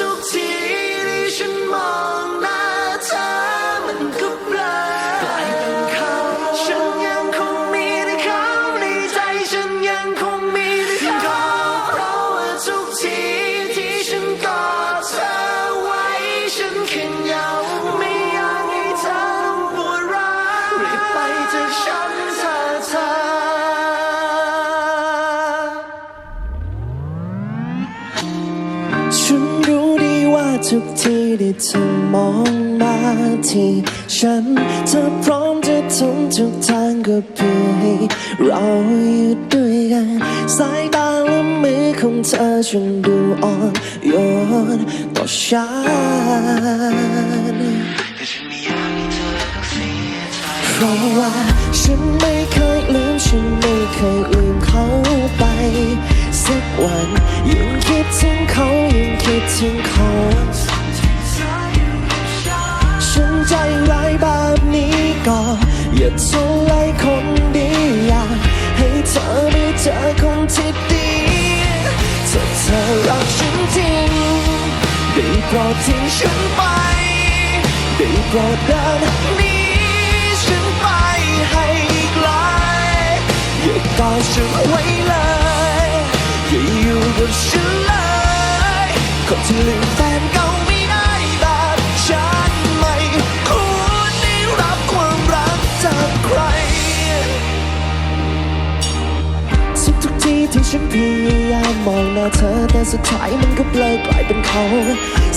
ทุกทีที่ฉันมอง ทุกทีที่เธอมองมาที่ฉัน เธอพร้อมจะทำทุกทางก็เพื่อให้เราอยู่ด้วยกัน สายตาและมือของเธอฉันดูอ่อนโยนต่อฉันเพราะว่าฉันไม่เคยลืม ฉันไม่เคยลืมเขาไป สักวันยังคิดถึงเขายังคิดถึงเขาฉันใจร้ายแบบนี้ก็อย่าทนไล่คนดีอยากให้เธอได้เจอคนที่ดีถ้าเธอรักฉันจริงได้โปรดทิ้งฉันไปได้โปรดเดินหนีฉันไปให้ไกลอย่ากอดฉันไว้เลย อย่าอยู่กับฉันเลยคนที่ลืมแฟนเก่าไม่ได้แบบฉันไม่ควรได้รับความรักจากใครทุกทุกๆทีที่ฉันพยายามมองหน้าเธอแต่สุดท้ายมันก็เบลอกลายเป็นเขา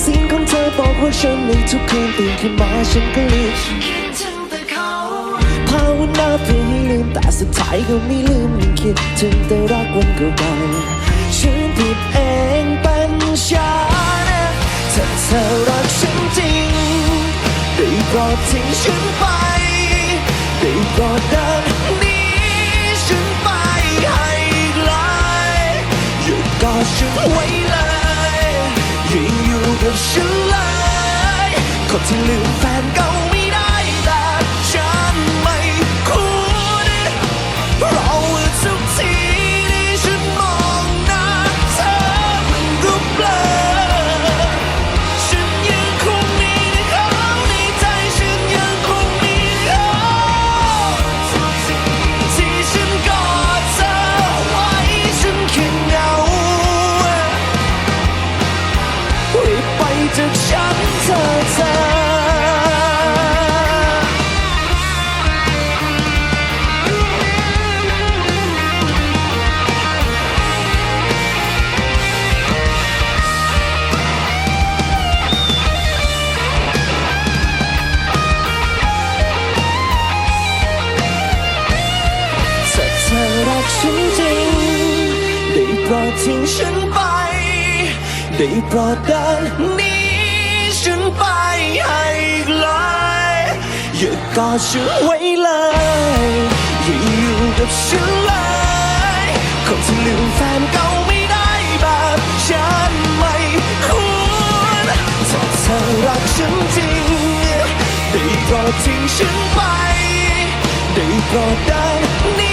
เสียงของเธอบอกว่าฉันในทุกคืนตื่นขึ้นมาฉันก็ลืมคิดถึงแต่เขาภาวนาเพื่อให้ลืม แต่สุดท้ายก็ไม่ลืมยังคิดถึงแต่รักวันเก่าๆฉันผิดเองเป็นฉันถ้าเธอรักฉันจริงได้โปรดทิ้งฉันไปได้โปรดเดินหนีฉันไปให้ไกลอย่ากอดฉันไว้เลยอย่าอยู่กับฉันเลยคนที่ลืมแฟนเก่า รดทิ้งฉันไป ได้โปรดเดินนี้ฉันไปให้ไกลอย่ากอดฉันไว้เลยอย่าอยู่กับฉันเลยคนที่ลืมแฟนเก่าไม่ได้แบบฉันไม่ควรถ้าเธอรักฉันจริง ได้โปรดทิ้งฉันไป ได้โปรดเดินนีฉัน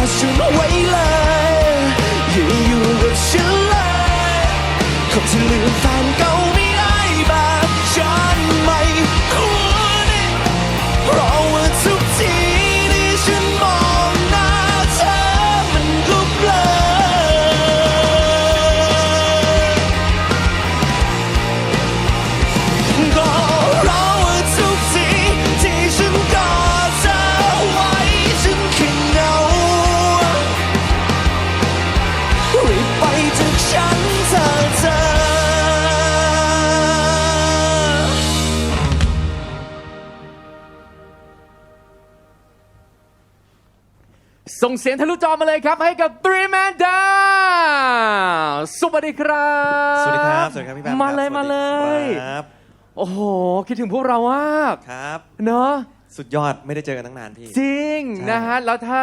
อย่า ส่งเสียงทะลุจอมาเลยครับ ให้กับ Three Man Down สวัสดีครับ สวัสดีครับ สวัสดีครับพี่แบมมาเลยครับมาเลย ครับโอ้โห คิดถึงพวกเรามากครับ เนอะสุดยอดไม่ได้เจอกันตั้งนานพี่ จริงใช่ นะฮะ แล้วถ้า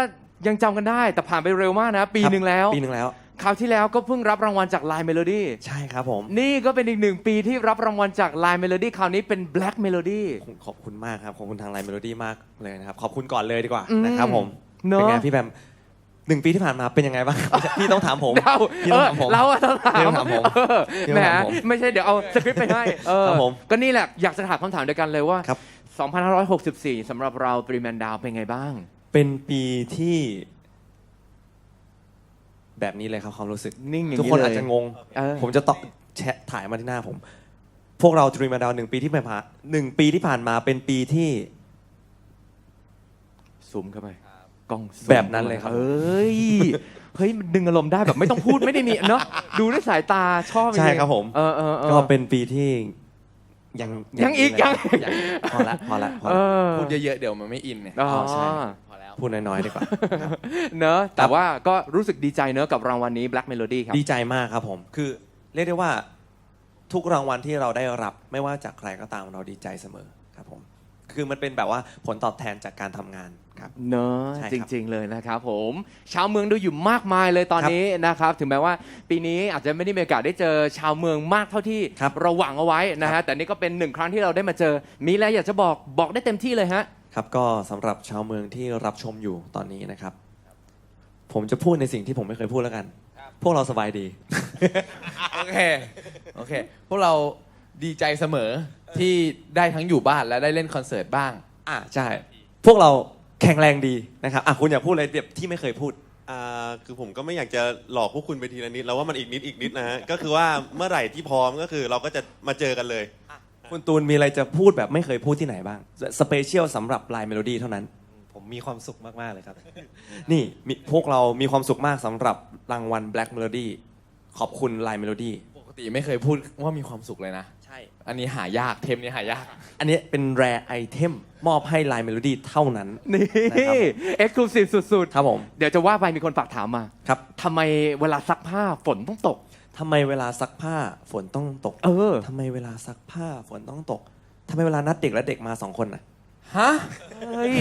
ยังจำกันได้แต่ผ่านไปเร็วมากนะ ปีครับหนึ่งแล้ว ปีหนึ่งแล้ว คราวที่แล้วก็เพิ่งรับรางวัลจาก Line Melody ใช่ครับผมนี่ก็เป็นอีกหนึ่งปีที่รับรางวัลจาก Line Melody คราวนี้เป็น Black Melody ขอบคุณมากครับ ขอบคุณทางไลน์เมโลดี้มากเลยนะครับ ขอบคุณก่อนเลยดีกว่าอืมนะครับผม เนอะ เป็นไงพี่แบมหนึ่งปีที่ผ่านมาเป็นยังไงบ้างพี่ต้องถามผมเราพี่เอต้องอถามผม เราอะต้องถามพี่ต้องถามผมเออพี่แหมต้องถามผมไม่ใช่เดี๋ยวเอาสคริปต์ไปให้เออครับผมก็นี่แหละอยากจะถามคำถามเดียวกันเลยว่า ครับ 2564สำหรับเราตรีแมนดาวเป็นไงบ้าง เป็นปีที่ แบบนี้เลยครับความรู้สึก นิ่งอย่างนี้ทุกคนเลยอาจจะงง เออ ผมจะตอบแชะถ่ายมาที่หน้าผม พวกเราทรีมาดาวหนึ่งปีที่ผ่านมาหนึ่งปีที่ผ่านมาเป็นปีที่ ซูมเข้าไป กล้องซูมแบบนั้นเลยครับ เอ้ยเฮ้ยมันดึงอารมณ์ได้แบบไม่ต้องพูดไม่ได้มีเนาะดูด้วยสายตาชอบใช่จงๆครับผม เออเออเออ ก็เป็นปีที่ยังยังอีกเลยังยัง พอละพอละพอเอละอพูดเยอะๆ เดี๋ยวมันไม่อินเนี่ยอ๋อใช่พอแล้ว พูดน้อยๆดีกว่า เนอะแต่ว่าก็รู้สึกดีใจเนอะกับรางวัลนี้ Black Melody ครับ ดีใจมากครับผม คือเรียกได้ว่าทุกรางวัลที่เราได้รับ ไม่ว่าจากใครก็ตามเราดีใจเสมอครับผม คือมันเป็นแบบว่าผลตอบแทนจากการทำงาน ครับ เนอะใช่จครับริง ๆ เลยนะครับผมชาวเมืองดูอยู่มากมายเลยตอนนี้นะครับ ถึงแม้ว่าปีนี้อาจจะไม่ได้มีโอกาสได้เจอชาวเมืองมากเท่าที่ครับเราหวังเอาไว้นะครัฮะบ แต่นี่ก็เป็นหนึ่งครั้งที่เราได้มาเจอ มีอะไรอยากจะบอกบอกได้เต็มที่เลยฮะ ครับก็สำหรับชาวเมืองที่รับชมอยู่ตอนนี้นะครับ ผมจะพูดในสิ่งที่ผมไม่เคยพูดแล้วกัน พวกเราสบายดี โอเค โอเค พวกเราดีใจเสมอที่ได้ทั้งอยู่บ้านและได้เล่นคอนเสิร์ตบ้าง อ่าใช่ พวกเรา แข็งแรงดีนะครับอะคุณอยากพูดอะไรแบบที่ไม่เคยพูด อ่าคือผมก็ไม่อยากจะหลอกพวกคุณไปทีละนิดแล้วว่ามันอีกนิดอีกนิดนะฮะ ก็คือว่าเมื่อไหร่ที่พร้อมก็คือเราก็จะมาเจอกันเลย คุณตูนมีอะไรจะพูดแบบไม่เคยพูดที่ไหนบ้าง สเปเชียลสำหรับลายเมโลดี้เท่านั้น ผมมีความสุขมาก ๆ เลยครับ นี่มีพวกเรามีความสุขมากสำหรับรางวัล Black Melody ขอบคุณลายเมโลดี้ปกติไม่เคยพูดว่ามีความสุขเลยนะ ใช่ อันนี้หายากเทมนี้หายาก อันนี้เป็นแรไอเทมมอบให้ลายเมโลดี้เท่านั้น นี่นะครับ เอ็กซ์คลูซีฟสุดครับผม ๆ เดี๋ยวจะว่าไปมีคนฝากถามมาครับทำไมเวลาซักผ้าฝนต้องตก ทำไมเวลาซักผ้าฝนต้องตกเออ ทำไมเวลาซักผ้าฝนต้องตกทำไมเวลานัดเด็กและเด็กมาสองคนน่ะ ฮะ เฮ้ย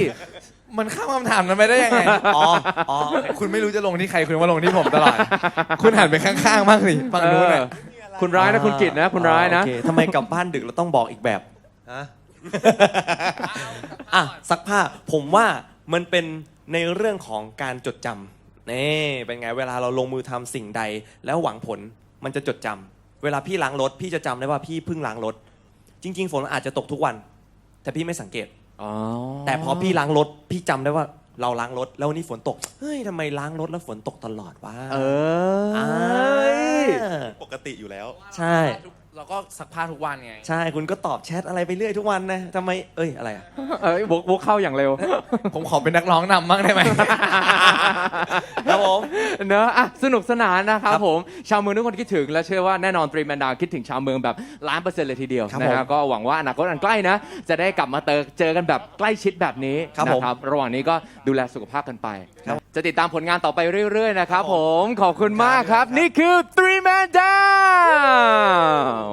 มันข้ามคำถามนั้นไปได้ยังไง อ๋อ อ๋อ คุณไม่รู้จะลงที่ใคร คุณมาลงที่ผมตลอด คุณหันไปข้างๆบ้างสิฝั่งนู้นน่ะเออ คุณร้ายนะคุณกิตนะ คุณร้ายนะโอเคทำไมกลับบ้านดึกเราต้องบอกอีกแบบฮะ อะซักผ้าผมว่ามันเป็นในเรื่องของการจดจำนี่เป็นไงเวลาเราลงมือทำสิ่งใด แล้วหวังผลมันจะจดจำเวลาพี่ล้างรถพี่จะจำได้ว่าพี่เพิ่งล้างรถ จริง ๆ ฝนอาจจะตกทุกวัน แต่พี่ไม่สังเกต อ๋อแต่พอพี่ล้างรถพี่จำได้ว่าเราล้างรถแล้ววันนี้ฝนตกเฮ้ยทำไมล้างรถแล้วฝนตกตลอดวะ เอออ่า ปกติอยู่แล้ว ใช่ เราก็ซักผ้าทุกวันไง ใช่คุณก็ตอบแชทอะไรไปเรื่อยทุกวันนะทำไมเอ้ยอะไรอะเอ้ยวกวกเข้าอย่างเร็ว ผมขอเป็นนักร้องนำบ้างได้ไหม ครับผม เนอะอะสนุกสนานนะครับครับผม ชาวเมืองทุกคนคิดถึง และเชื่อว่าแน่นอนตรีแมนดาคิดถึงชาวเมืองแบบล้านเปอร์เซ็นต์เลยทีเดียวครับนะฮะผมก็หวังว่าอนาคตอันใกล้นะ จะได้กลับมาเจอเจอกันแบบใกล้ชิดแบบนี้ครับนะผม ครับระหว่างนี้ก็ดูแลสุขภาพกันไปครับจะติดตามผลงานต่อไปเรื่อยๆนะครับผมขอบคุณมากครับ นี่คือ Three Man Down